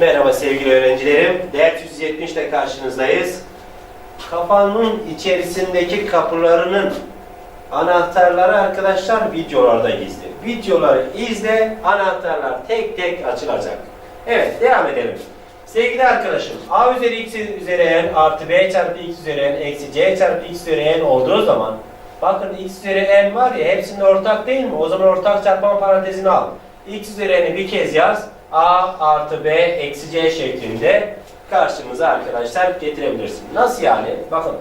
Merhaba sevgili öğrencilerim. Ders 170 ile karşınızdayız. Kafanın içerisindeki kapılarının anahtarları arkadaşlar videolarda gizli. Videoları izle, anahtarlar tek tek açılacak. Evet, devam edelim. Sevgili arkadaşım, a üzeri x üzeri n artı b çarpı x üzeri n eksi c çarpı x üzeri n olduğu zaman bakın x üzeri n var ya hepsinde ortak değil mi? O zaman ortak çarpma parantezini al. x üzeri n'i bir kez yaz. A artı b eksi c şeklinde karşımıza arkadaşlar getirebilirsin. Nasıl yani? Bakın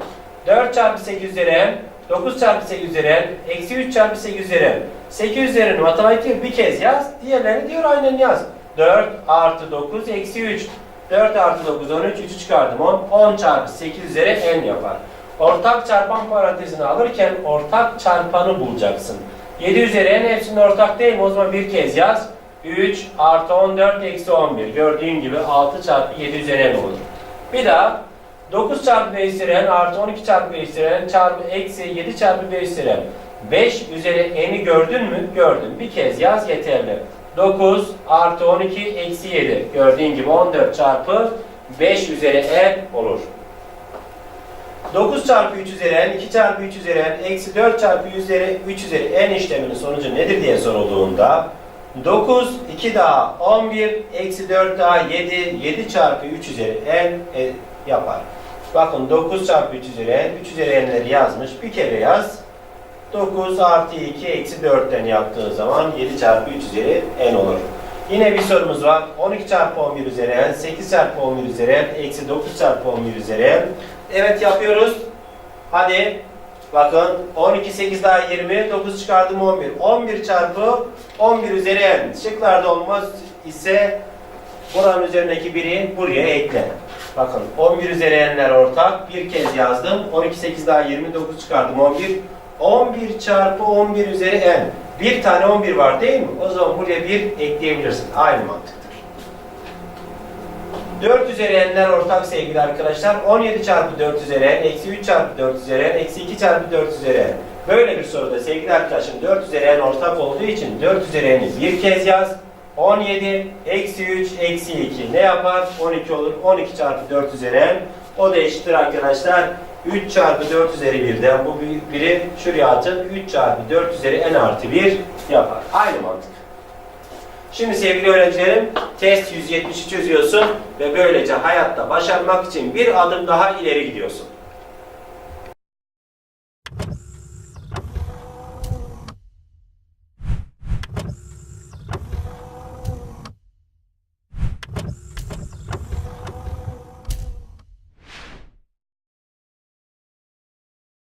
4 çarpı 8 üzeri n 9 çarpı 8 üzeri eksi 3 çarpı 8 üzeri n 8 üzeri matematik bir kez yaz. Diğerlerini diyor aynen yaz. 4 artı 9 eksi 3 4 artı 9 13 3'ü çıkardım 10 10 çarpı 8 üzeri n yapar. Ortak çarpan parantezini alırken ortak çarpanı bulacaksın. 7 üzeri n hepsinde ortak değil mi? O zaman bir kez yaz. 3 artı 14 eksi 11. Gördüğün gibi 6 çarpı 7 üzeri olur. Bir daha 9 çarpı 5 üzeri n artı 12 çarpı 5 üzeri n çarpı eksi 7 çarpı 5 üzeri n. 5 üzeri n'i gördün mü? Gördün. Bir kez yaz yeterli. 9 artı 12 eksi 7. Gördüğün gibi 14 çarpı 5 üzeri n olur. 9 çarpı 3 üzeri n, 2 çarpı 3 üzeri n, eksi 4 çarpı üzeri 3 üzeri n işleminin sonucu nedir diye sorulduğunda 9, 2 daha 11, eksi 4 daha 7, 7 çarpı 3 üzeri n e, yapar. Bakın 9 çarpı 3 üzeri n, 3 üzeri n'leri yazmış. Bir kere yaz. 9 artı 2 eksi 4'ten yaptığı zaman 7 çarpı 3 üzeri n olur. Yine bir sorumuz var. 12 çarpı 11 üzeri n, 8 çarpı 11 üzeri n, eksi 9 çarpı 11 üzeri n. Evet yapıyoruz. Hadi bakın 12 8 daha 20 9 çıkardım 11. 11 çarpı 11 üzeri n. Şıklarda olmaz ise buranın üzerindeki biri buraya ekle. Bakın 11 üzeri n'ler ortak. Bir kez yazdım. 12 8 daha 29 çıkardım 11. 11 çarpı 11 üzeri n. Bir tane 11 var değil mi? O zaman buraya bir ekleyebilirsin. Aynı mantıktır. 4 üzeri n'ler ortak sevgili arkadaşlar. 17 çarpı 4 üzeri n, eksi 3 çarpı 4 üzeri n, eksi 2 çarpı 4 üzeri n. Böyle bir soruda sevgili arkadaşım 4 üzeri n ortak olduğu için 4 üzeri n'i bir kez yaz. 17, eksi 3, eksi 2 ne yapar? 12 olur. 12 çarpı 4 üzeri n. O da eşittir arkadaşlar. 3 çarpı 4 üzeri 1'den bu bir- biri şuraya atıp 3 çarpı 4 üzeri n artı 1 yapar. Aynı mantık. Şimdi sevgili öğrencilerim test 170'i çözüyorsun ve böylece hayatta başarmak için bir adım daha ileri gidiyorsun.